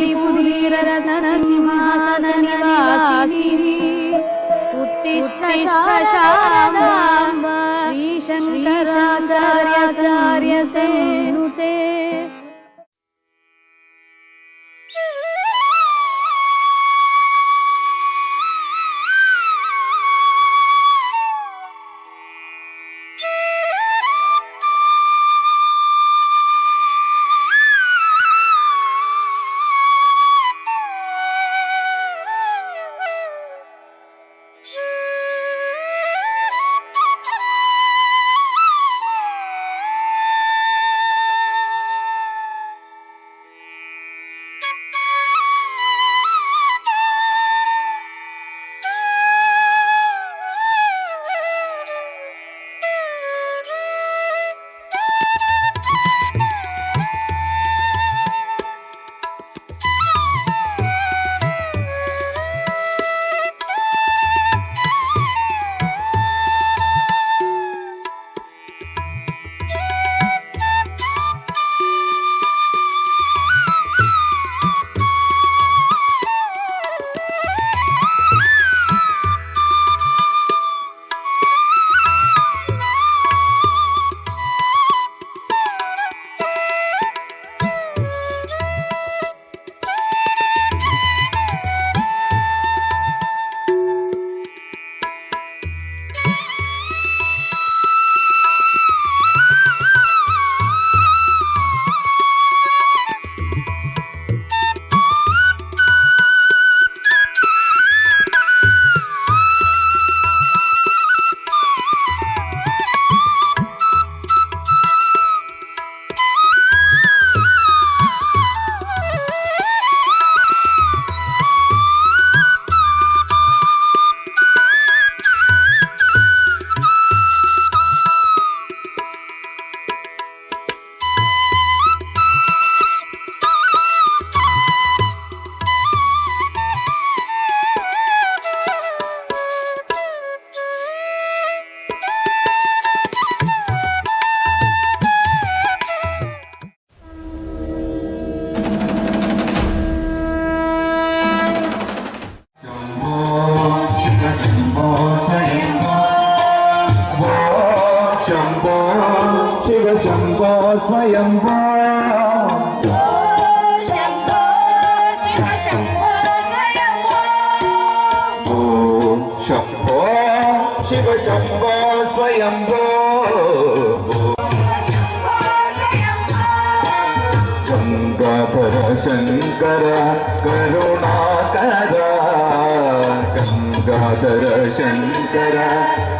புத்திரசிம்மாசனநிவாசினி உத்திஷ்ட சாஷாம்பாம் ஸ்ரீசங்கர శివ శంభో స్వయంభో శంభో శివ శంభో స్వయంభో ఓ శంకర కరుణాకర గంగాధర శంకర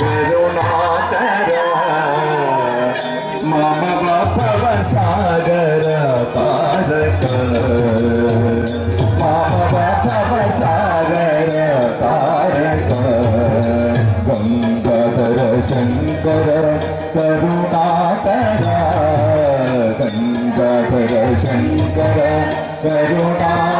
కరుణాకర మమ భవ సాగర తారక మమ భవ సాగర తారక గంగాధర శంకర కరుణాకర గంగాధర శంకర కరుణాకర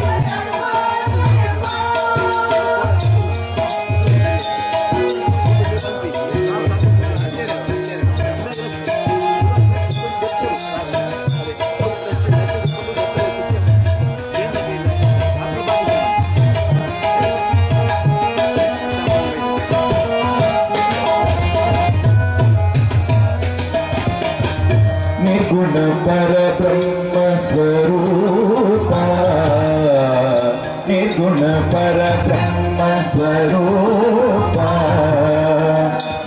నిర్గుణ పర బ్రహ్మ స్వరూప నిర్గుణ పర బ్రహ్మ స్వరూప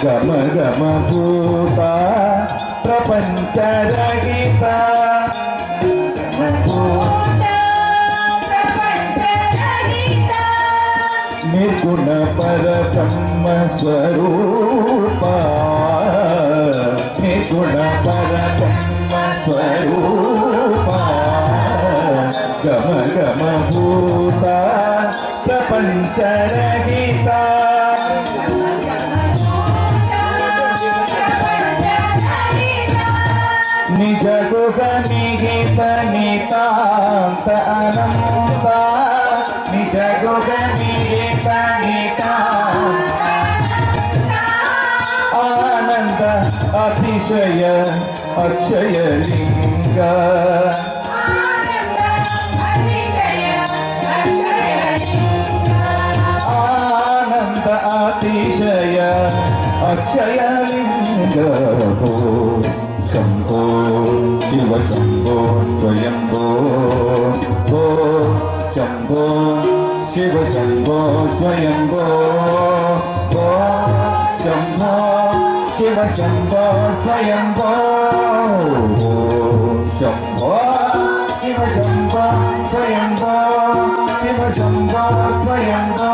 గమ గమ భూత ప్రపంచ రహిత నిర్గుణ పర బ్రహ్మ స్వరూప నిర్గుణ పర బ్రహ్మ స్వరూప సంగమభూత ప్రపంచరహిత. నిజ నిహిత నితాంత అనంత. నిజ నిహిత నితాంత. ఆనంద అతిశయ అక్షయ అక్షయ లింగ శంభో శివ శంభో స్వయంభో భో శంభో శివ శంభో స్వయంభో భో శంభో శివ శంభో స్వయంభో శంభో శివ శంభో స్వయంభో శివ శంభో స్వయంభో